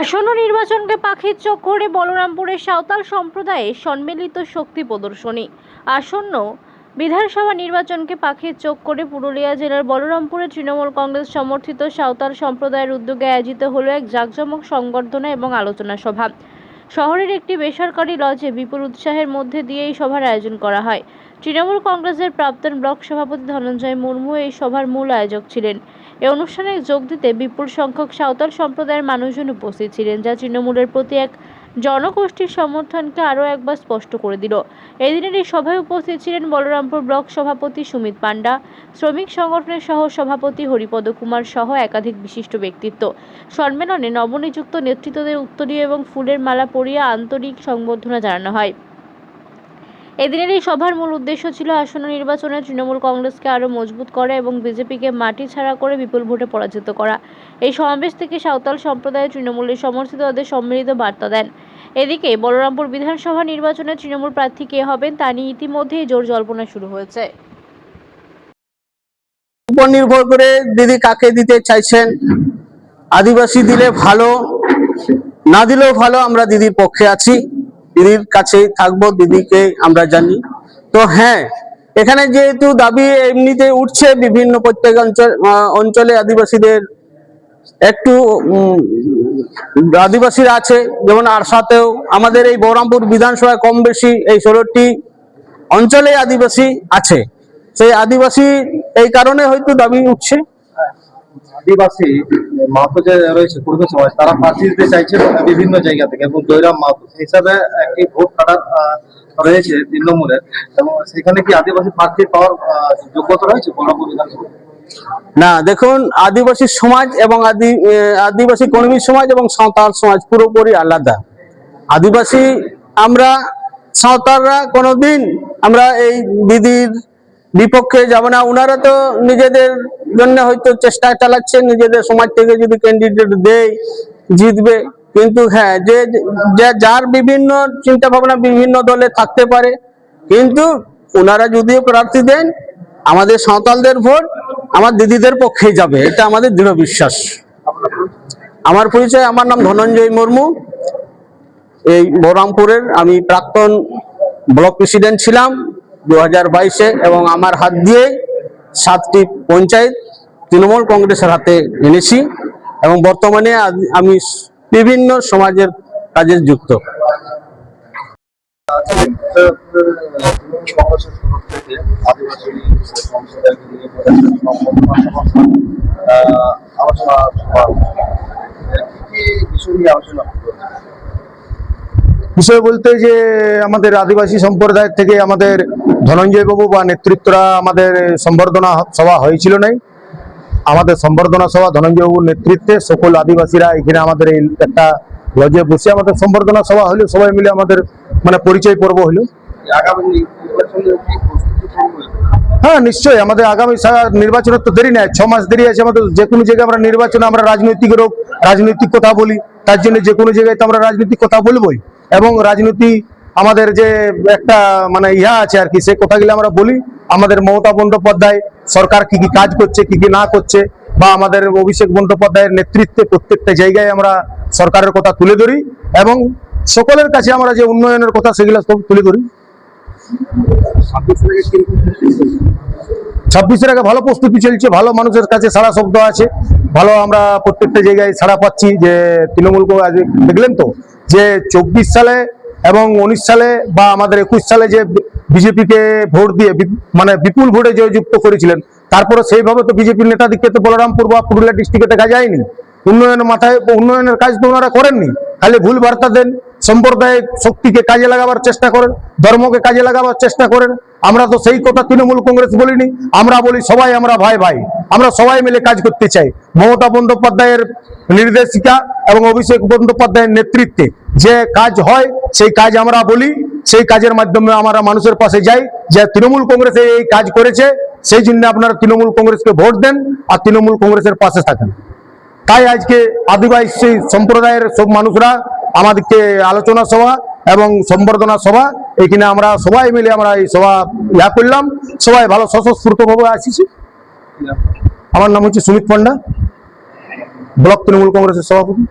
আসন্ন নির্বাচনকে পাখির চোখ করে বলরামপুরের সাঁওতাল সম্প্রদায়ে সম্মিলিত শক্তি প্রদর্শনী। আসন্ন বিধানসভা নির্বাচনকে পাখির চোখ করে পুরুলিয়া জেলার বলরামপুরে তৃণমূল কংগ্রেস সমর্থিত সাঁওতাল সম্প্রদায়ের উদ্যোগে আয়োজিত হলো এক জাঁকজমক সংবর্ধনা এবং আলোচনা সভা। শহরের একটি বেসরকারি লজে বিপুল উৎসাহের মধ্যে দিয়ে এই সভার আয়োজন করা হয়। তৃণমূল কংগ্রেসের প্রাক্তন ব্লক সভাপতি ধনঞ্জয় মুর্মু এই সভার মূল আয়োজক ছিলেন। এই অনুষ্ঠানে যোগ দিতে বিপুল সংখ্যক সাঁওতাল সম্প্রদায়ের মানুষজন উপস্থিত ছিলেন, যা তৃণমূলের প্রতি এক জনগোষ্ঠীর সমর্থনকে আরও একবার স্পষ্ট করে দিল। এদিনের এই সভায় উপস্থিত ছিলেন বলরামপুর ব্লক সভাপতি সুমিত পান্ডা শ্রমিক সংগঠনের সহ সভাপতি হরিপদ কুমার সহ একাধিক বিশিষ্ট ব্যক্তিত্ব। সম্মেলনে নবনিযুক্ত নেতৃত্বদের উত্তরীয় এবং ফুলের মালা পরিয়ে আন্তরিক সংবর্ধনা জানানো হয়। এদিনের এই সভার মূল উদ্দেশ্য ছিল আসন্ন নির্বাচনে তৃণমূল কংগ্রেসকে আরও মজবুত করা এবং বিজেপিকে মাটি ছাড়া করে বিপুল ভোটে পরাজিত করা। এই সমাবেশ থেকে সাঁওতাল সম্প্রদায়ের তৃণমূলের সমর্থিত তাদের সম্মিলিত বার্তা দেন। এদিকে বলরামপুর বিধানসভা নির্বাচনে তৃণমূল প্রার্থী কে হবেন তা নিয়ে ইতিমধ্যেই জোর জল্পনা শুরু হয়েছে। উপর নির্ভর করে দিদি কাকে দিতে চাইছেন, আদিবাসী দিলে ভালো, না দিলেও ভালো আমরা দিদির পক্ষে আছি। দিদির কাছে থাকব, দিদিকে আমরা জানি। তো হ্যাঁ এখানে যেহেতু দাবি এমনিতে উঠছে বিভিন্ন প্রত্যেক অঞ্চল অঞ্চলে আদিবাসীদের একটু আদিবাসীরা আছে। যেমন আরসাতেও আমাদের এই বহরমপুর বিধানসভায় কম বেশি এই ষোলোটি অঞ্চলে আদিবাসী আছে। সেই আদিবাসী এই কারণে হয়তো দাবি উঠছে। আদিবাসী মাহাতো যে রয়েছে পূর্ব সমাজ, তারা প্রার্থী দিতে চাইছে বিভিন্ন জায়গা থেকে, এবং জয়রাম মাহাতো হিসাবে একটি ভোট কাটার রয়েছে তৃণমূলের, এবং সেখানে কি আদিবাসী প্রার্থী পাওয়ার যোগ্যতা রয়েছে বলরামপুর না, দেখুন, আদিবাসী সমাজ এবং আদি আদিবাসী কর্মী সমাজ এবং সাঁওতাল সমাজ পুরোপুরি আলাদা। আদিবাসী, আমরা সাঁওতালরা কোনোদিন আমরা এই দিদির বিপক্ষে যাব না। ওনারা তো নিজেদের জন্য হয়তো চেষ্টা চালাচ্ছে, নিজেদের সমাজ থেকে যদি ক্যান্ডিডেট দেয়, জিতবে। কিন্তু হ্যাঁ যে যার বিভিন্ন চিন্তা ভাবনা বিভিন্ন দলে থাকতে পারে, কিন্তু ওনারা যদিও প্রার্থী দেন, আমাদের সাঁওতালদের ভোট আমার দিদিদের পক্ষেই যাবে, এটা আমাদের দৃঢ় বিশ্বাস। আমার পরিচয়, আমার নাম ধনঞ্জয় মুর্মু। এই বহরমপুরের আমি প্রাক্তন ব্লক প্রেসিডেন্ট ছিলাম। দু হাজার বাইশে এবং আমার হাত দিয়ে সাতটি পঞ্চায়েত তৃণমূল কংগ্রেসের হাতে এনেছি এবং বর্তমানে আমি বিভিন্ন সমাজের কাজে যুক্ত। তৃণমূল বিষয় বলতে যে আমাদের আদিবাসী সম্প্রদায় থেকে আমাদের ধনঞ্জয় বাবু বা নেতৃত্বরা আমাদের সম্বর্ধনা সভা হয়েছিল নাই। আমাদের সম্বর্ধনা সভা ধনঞ্জয় বাবুর নেতৃত্বে সকল আদিবাসীরা এখানে আমাদের এই একটা লজে বসে আমাদের সম্বর্ধনা সভা হলো, সবাই মিলে আমাদের মানে পরিচয় পর্ব হলো? হ্যাঁ নিশ্চয়ই। আমাদের আগামী নির্বাচনের তো দেরি নাই, ছ মাস দেরি আছে। আমাদের যে কোনো জায়গায় আমরা নির্বাচনে আমরা রাজনৈতিক রোগ রাজনৈতিক কথা বলি, তার জন্য যে কোনো জায়গায় তো আমরা রাজনৈতিক কথা বলবোই। এবং রাজনীতি আমাদের যে একটা মানে ইহা আছে আর কি সেই কথাগুলো আমরা বলি, আমাদের মমতা বন্দ্যোপাধ্যায় সরকার কি কি কাজ করছে, কি কি না করছে, বা আমাদের অভিষেক বন্দ্যোপাধ্যায়ের নেতৃত্বে প্রত্যেকটা জায়গায় আমরা সরকারের কথা তুলে ধরি, এবং সকলের কাছে আমরা যে উন্নয়নের কথা সেগুলো সব তুলে ধরি। ছাব্বিশের আগে ভালো প্রস্তুতি চলছে, ভালো মানুষের কাছে সারা শব্দ আছে, ভালো আমরা প্রত্যেকটা জায়গায় সাড়া পাচ্ছি যে তৃণমূল দেখলেন তো? যে চব্বিশ সালে এবং উনিশ সালে বা আমাদের একুশ সালে যে বিজেপিকে ভোট দিয়ে মানে বিপুল ভোটে জয়যুক্ত করেছিলেন তারপরে সেইভাবে তো বিজেপির নেতাদিককে তো বলরামপুর বা পুরুলিয়া ডিস্ট্রিক্টে দেখা যায়নি। উন্নয়নের মাথায়, উন্নয়নের কাজ তো ওনারা করেননি। খালি ভুল বার্তা দেন, সাম্প্রদায়িক শক্তিকে কাজে লাগাবার চেষ্টা করেন, ধর্মকে কাজে লাগাবার চেষ্টা করেন। আমরা তো সেই কথা তৃণমূল কংগ্রেস বলিনি, আমরা বলি সবাই আমরা ভাই ভাই। আমরা সবাই মিলে কাজ করতে চাই। মমতা বন্দ্যোপাধ্যায়ের নির্দেশিকা এবং অভিষেক বন্দ্যোপাধ্যায়ের নেতৃত্বে যে কাজ হয়, সেই কাজ আমরা বলি, সেই কাজের মাধ্যমে আমরা মানুষের পাশে যাই। যে তৃণমূল কংগ্রেস এই কাজ করেছে, সেই জন্য আপনারা তৃণমূল কংগ্রেসকে ভোট দেন আর তৃণমূল কংগ্রেসের পাশে থাকেন। তাই আজকে আদিবাসী সম্প্রদায়ের সব মানুষরা আমাদেরকে আলোচনা সভা এবং সম্বর্ধনা সভা, এখানে আমরা সবাই মিলে আমরা এই সভা ইয়া করলাম। সবাই ভালো স্বতঃস্ফূর্তভাবে আসিছি। আমার নাম হচ্ছে সুমিত পান্ডা ব্লক তৃণমূল কংগ্রেসের সভাপতি।